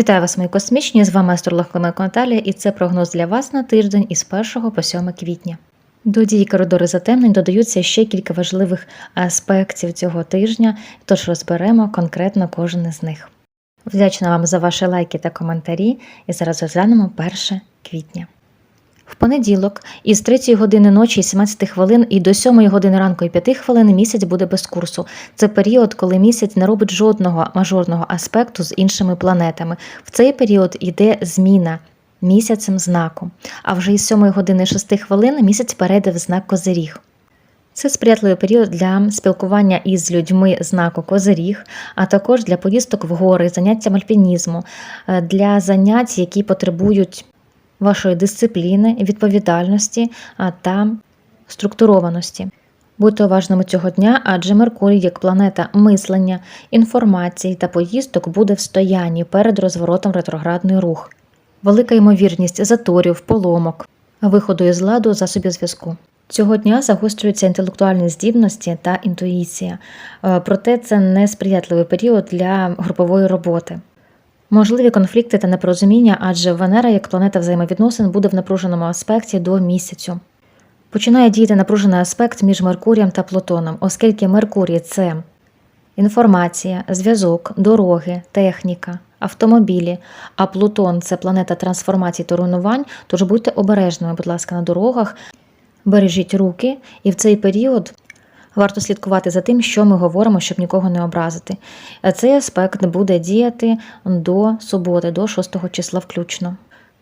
Вітаю вас, мої космічні! З вами астролог Клименко Наталія, і це прогноз для вас на тиждень із 1 по 7 квітня. До дії коридори затемнень додаються ще кілька важливих аспектів цього тижня, тож розберемо конкретно кожен із них. Вдячна вам за ваші лайки та коментарі, і зараз розглянемо 1 квітня. В понеділок із 3 години ночі і 17 хвилин і до 7 години ранку і 5 хвилин місяць буде без курсу. Це період, коли місяць не робить жодного мажорного аспекту з іншими планетами. В цей період йде зміна місяцем знаку. А вже із 7 години 6 хвилин місяць перейде в знак Козиріг. Це сприятливий період для спілкування із людьми знаку Козиріг, а також для поїздок в гори, заняттям альпінізму, е, для занять, які потребують вашої дисципліни, відповідальності та структурованості. Будьте уважними цього дня, адже Меркурій, як планета мислення, інформації та поїздок, буде в стоянні перед розворотом ретроградний рух. Велика ймовірність заторів, поломок, виходу із ладу засобів зв'язку. Цього дня загострюються інтелектуальні здібності та інтуїція, Е, проте це не сприятливий період для групової роботи. Можливі конфлікти та непорозуміння, адже Венера, як планета взаємовідносин, буде в напруженому аспекті до місяцю. Починає діяти напружений аспект між Меркурієм та Плутоном, оскільки Меркурій це інформація, зв'язок, дороги, техніка, автомобілі, а Плутон це планета трансформацій та руйнувань, тож будьте обережними, будь ласка, на дорогах, бережіть руки, і в цей період варто слідкувати за тим, що ми говоримо, щоб нікого не образити. Цей аспект буде діяти до суботи, до 6 числа включно.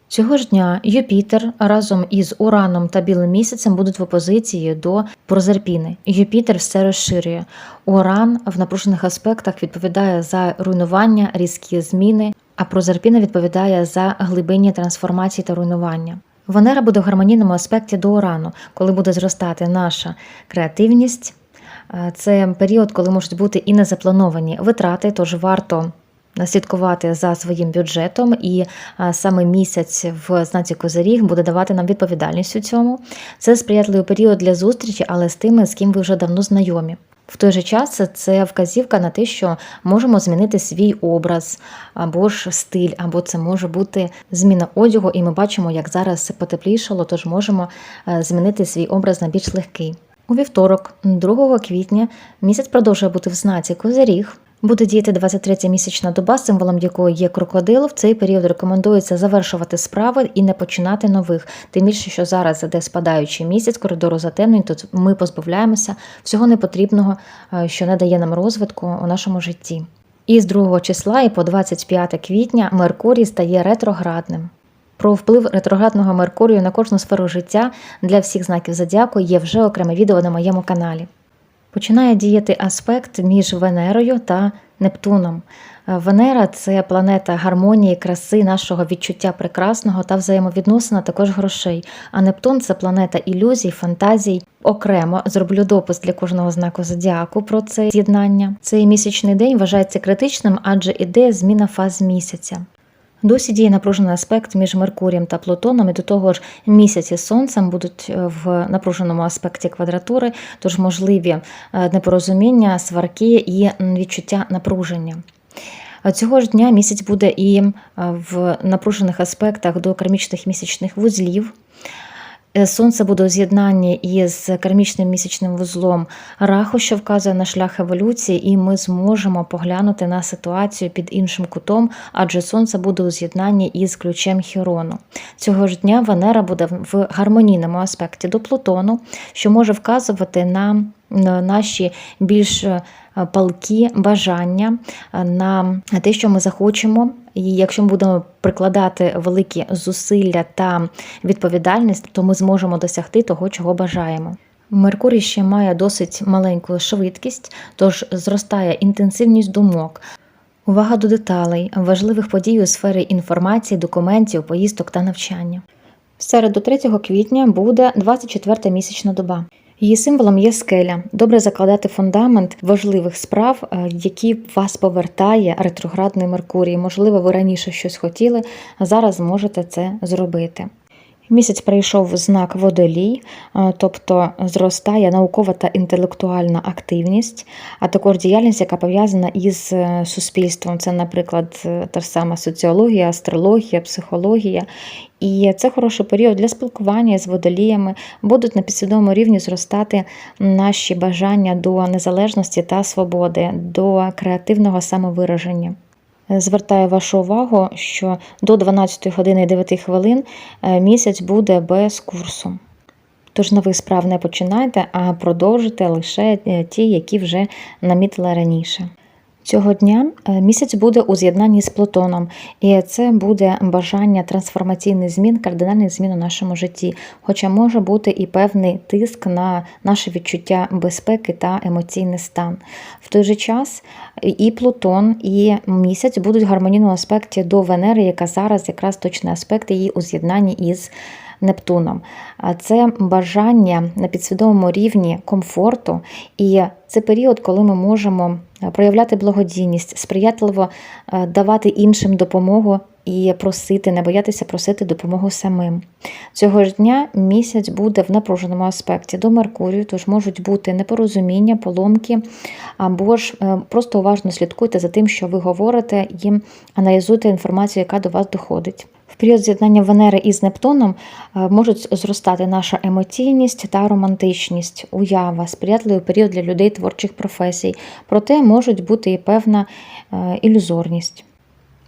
Цього ж дня Юпітер разом із Ураном та Білим місяцем будуть в опозиції до Прозерпіни. Юпітер все розширює. Уран в напружених аспектах відповідає за руйнування, різкі зміни, а Прозерпіна відповідає за глибинні трансформації та руйнування. Венера буде в гармонійному аспекті до Урану, коли буде зростати наша креативність. Е, Це період, коли можуть бути і незаплановані витрати, тож варто слідкувати за своїм бюджетом, і саме місяць в знаці Козиріг буде давати нам відповідальність у цьому. Це сприятливий період для зустрічі, але з тими, з ким ви вже давно знайомі. В той же час це вказівка на те, що можемо змінити свій образ або ж стиль, або це може бути зміна одягу, і ми бачимо, як зараз потеплішало, тож можемо е, змінити свій образ на більш легкий. У вівторок, 2 квітня, місяць продовжує бути в знаці Козиріг. Буде діяти 23 місячна доба, символом якої є крокодил. В цей період рекомендується завершувати справи і не починати нових. Тим більше, що зараз іде спадаючий місяць коридору затемнень, тут ми позбавляємося всього непотрібного, е, що не дає нам розвитку у нашому житті. І з 2 числа і по 25 квітня Меркурій стає ретроградним. Про вплив ретроградного Меркурію на кожну сферу життя для всіх знаків зодіаку є вже окреме відео на моєму каналі. Починає діяти аспект між Венерою та Нептуном. Е, Венера це планета гармонії, краси, нашого відчуття прекрасного та взаємовідносин, а також грошей. А Нептун це планета ілюзій, фантазій. Окремо зроблю допис для кожного знаку зодіаку про це з'єднання. Цей місячний день вважається критичним, адже іде зміна фаз місяця. Досі діє напружений аспект між Меркурієм та Плутоном, і до того ж місяць із сонцем будуть е, в напруженому аспекті квадратури, тож можливі е, непорозуміння, сварки і відчуття напруження. Цього ж дня місяць буде і е, в напружених аспектах до кармічних місячних вузлів. Е, Сонце буде у з'єднанні із кармічним місячним вузлом раху, що вказує на шлях еволюції, і ми зможемо поглянути на ситуацію під іншим кутом, адже сонце буде у з'єднанні із ключем Хірону. Цього ж дня Венера буде в гармонійному аспекті до Плутону, що може вказувати на на наші більш е, палкі бажання, е, на те, що ми захочемо. І якщо ми будемо прикладати великі зусилля та відповідальність, то ми зможемо досягти того, чого бажаємо. Меркурій ще має досить маленьку швидкість, тож зростає інтенсивність думок, увага до деталей, важливих подій у сфері інформації, документів, поїздок та навчання. В середу 3 квітня буде 24 місячна доба. Її символом є скеля. Добре закладати фундамент важливих справ, е, які вас повертає ретроградний Меркурій. Можливо, ви раніше щось хотіли, а зараз зможете це зробити. Місяць прийшов знак водолій, е, тобто зростає наукова та інтелектуальна активність, а також діяльність, яка пов'язана із е, суспільством. Це, наприклад, та ж сама соціологія, астрологія, психологія. І це хороший період для спілкування з водоліями. Будуть на підсвідомому рівні зростати наші бажання до незалежності та свободи, до креативного самовираження. Звертаю вашу увагу, що до 12 години 9 хвилин е, місяць буде без курсу. Тож нових справ не починайте, а продовжуйте лише е, ті, які вже намітили раніше. Цього дня е, місяць буде у з'єднанні з Плутоном, і це буде бажання трансформаційних змін, кардинальних змін у нашому житті. Хоча може бути і певний тиск на наше відчуття безпеки та емоційний стан. В той же час і Плутон, і місяць будуть в гармонійному аспекті до Венери, яка зараз якраз точний аспект її у з'єднанні із Нептуном. Це бажання на підсвідомому рівні комфорту, і це період, коли ми можемо проявляти благодійність, сприятливо е, давати іншим допомогу і просити, не боятися просити допомогу самим. Цього ж дня місяць буде в напруженому аспекті до Меркурію, тож можуть бути непорозуміння, поломки, або ж е, просто уважно слідкуйте за тим, що ви говорите, і аналізуйте інформацію, яка до вас доходить. В період з'єднання Венери із Нептуном е, можуть зростати наша емоційність та романтичність, уява, сприятливий період для людей творчих професій, проте можуть бути і певна е, ілюзорність.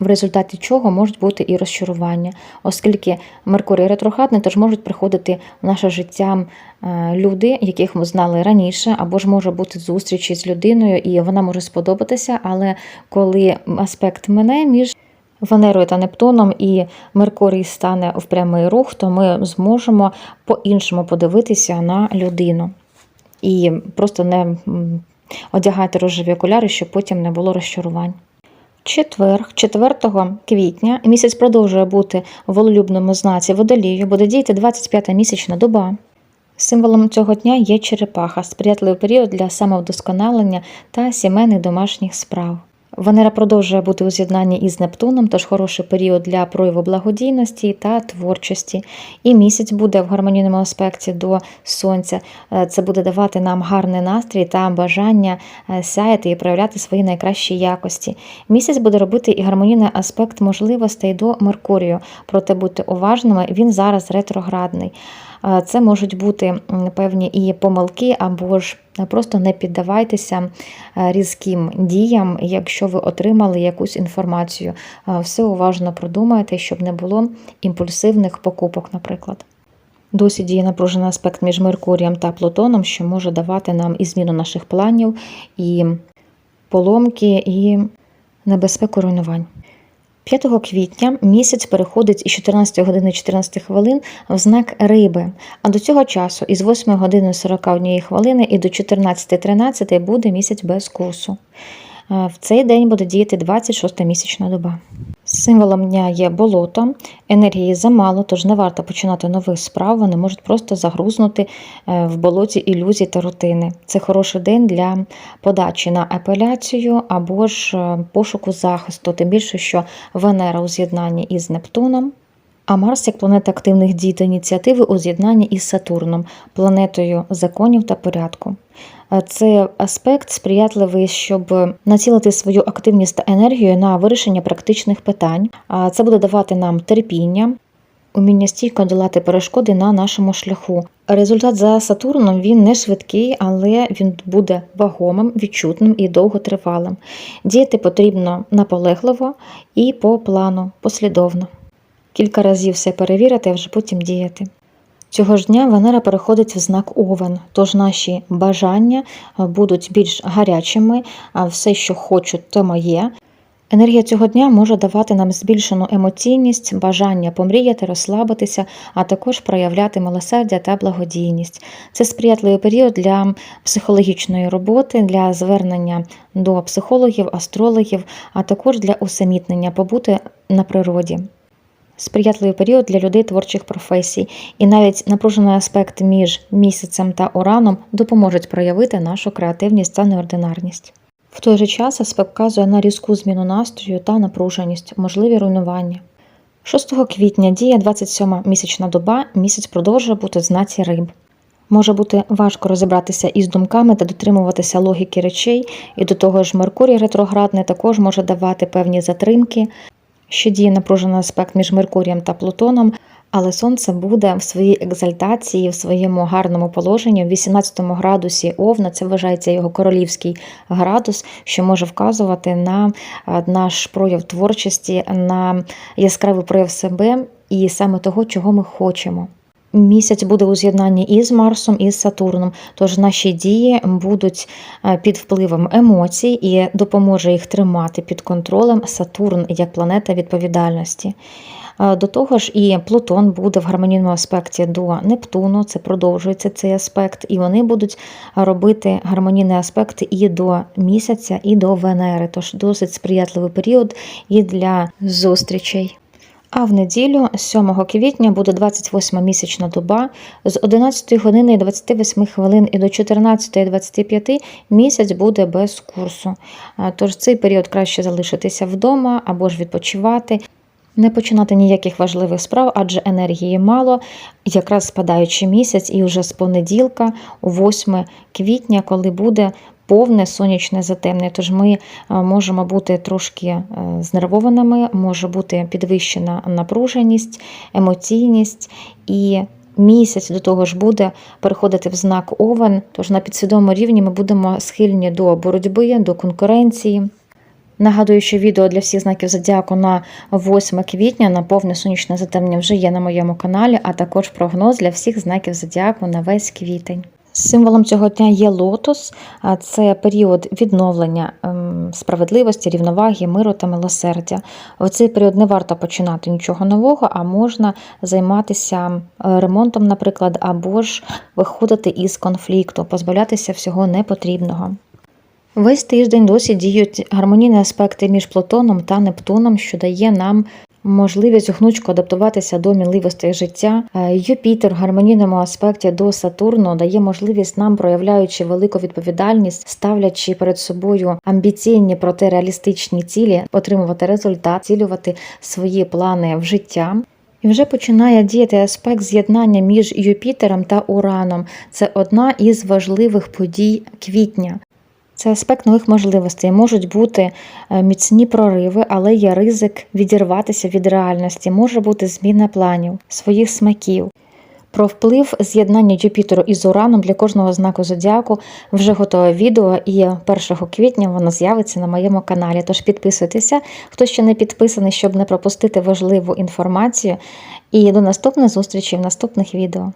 В результаті чого можуть бути і розчарування, оскільки Меркурій ретроградний, тож можуть приходити в наше життя е, люди, яких ми знали раніше, або ж може бути зустрічі з людиною, і вона може сподобатися, але коли аспект мине між Венерою та Нептуном і Меркурій стане в прямий рух, то ми зможемо по-іншому подивитися на людину. І просто не одягайте рожеві окуляри, щоб потім не було розчарувань. Четверг, 4 квітня, місяць продовжує бути в волелюбному знаці водолію, буде діяти 25-та місячна доба. Символом цього дня є черепаха, сприятливий період для самовдосконалення та сімейних домашніх справ. Венера продовжує бути у з'єднанні із Нептуном, тож хороший період для прояву благодійності та творчості. І місяць буде в гармонійному аспекті до сонця. Е, Це буде давати нам гарний настрій та бажання е, сяяти і проявляти свої найкращі якості. Місяць буде робити і гармонійний аспект можливостей до Меркурію, проте будьте уважними, він зараз ретроградний. Е, Це можуть бути певні і помилки, або ж просто не піддавайтеся е, різким діям, якщо ви отримали якусь інформацію. Е, Все уважно продумайте, щоб не було імпульсивних покупок, наприклад. Досі діє напружений аспект між Меркурієм та Плутоном, що може давати нам і зміну наших планів, і поломки, і небезпеку руйнувань. 5 квітня місяць переходить із 14 години 14 хвилин в знак риби, а до цього часу із 8 години 41 хвилини і до 14.13 буде місяць без курсу. Е, В цей день буде діяти 26 місячна доба. Символом дня є болото, енергії замало, тож не варто починати нових справ, вони можуть просто загрузнути е, в болоті ілюзій та рутини. Це хороший день для подачі на апеляцію або ж е, пошуку захисту, тим більше, що Венера у з'єднанні із Нептуном. А Марс як планета активних дій та ініціативи у з'єднанні із Сатурном, планетою законів та порядку. Е, Це аспект сприятливий, щоб націлити свою активність та енергію на вирішення практичних питань. А Це буде давати нам терпіння, уміння стійко долати перешкоди на нашому шляху. Результат за Сатурном він не швидкий, але він буде вагомим, відчутним і довготривалим. Діяти потрібно наполегливо і по плану, послідовно. Кілька разів все перевірити, а вже потім діяти. Цього ж дня Венера переходить в знак Овен, тож наші бажання е, будуть більш гарячими, а все, що хочу, то моє. Енергія цього дня може давати нам збільшену емоційність, бажання помріяти, розслабитися, а також проявляти милосердя та благодійність. Це сприятливий період для психологічної роботи, для звернення до психологів, астрологів, а також для усамітнення, побути на природі сприятливий період для людей творчих професій, і навіть напружений аспект між місяцем та ураном допоможуть проявити нашу креативність та неординарність. В той же час аспект вказує на різку зміну настрою та напруженість, можливі руйнування. 6 квітня діє 27 місячна доба, місяць продовжує бути в знаці риб. Може бути важко розібратися із думками та дотримуватися логіки речей, і до того ж Меркурій ретроградний також може давати певні затримки. Ще діє напружений аспект між Меркурієм та Плутоном, але Сонце буде в своїй екзальтації, в своєму гарному положенні в 18 градусі Овна, це вважається його королівський градус, що може вказувати на наш прояв творчості, на яскравий прояв себе і саме того, чого ми хочемо. Місяць буде у з'єднанні із Марсом і з Сатурном, тож наші дії будуть е, під впливом емоцій і допоможе їх тримати під контролем Сатурн як планета відповідальності. Е, До того ж, і Плутон буде в гармонійному аспекті до Нептуну, це продовжується цей аспект, і вони будуть робити гармонійний аспект і до місяця, і до Венери. Тож досить сприятливий період і для зустрічей. А в неділю, 7 квітня, буде 28 місячна доба з 11 години і 28 хвилин і до 14.25 місяць буде без курсу. Тож цей період краще залишитися вдома або ж відпочивати. Не починати ніяких важливих справ, адже енергії мало. Якраз спадаючий місяць, і вже з понеділка, 8 квітня, коли буде повне сонячне затемнення. Тож ми е, можемо бути трошки е, знервованими, може бути підвищена напруженість, емоційність і. Місяць до того ж буде переходити в знак Овен, тож на підсвідомому рівні ми будемо схильні до боротьби, до конкуренції. Нагадую, що відео для всіх знаків зодіаку на 8 квітня на повне сонячне затемнення вже є на моєму каналі, а також прогноз для всіх знаків зодіаку на весь квітень. Символом цього дня є лотос, це період відновлення ем, справедливості, рівноваги, миру та милосердя. В цей період не варто починати нічого нового, а можна займатися е, ремонтом, наприклад, або ж виходити із конфлікту, позбавлятися всього непотрібного. Весь тиждень досі діють гармонійні аспекти між Плутоном та Нептуном, що дає нам можливість гнучко адаптуватися до мінливостей життя. Е, Юпітер в гармонійному аспекті до Сатурну дає можливість нам, проявляючи велику відповідальність, ставлячи перед собою амбіційні, проте реалістичні цілі, отримувати результат, цілювати свої плани в життя. І вже починає діяти аспект з'єднання між Юпітером та Ураном. Це одна із важливих подій квітня. Це аспект нових можливостей. Можуть бути е, міцні прориви, але є ризик відірватися від реальності. Може бути зміна планів, своїх смаків. Про вплив з'єднання Юпітеру із Ураном для кожного знаку зодіаку вже готове відео, і 1 квітня воно з'явиться на моєму каналі. Тож підписуйтеся, хто ще не підписаний, щоб не пропустити важливу інформацію. І до наступних зустрічей в наступних відео.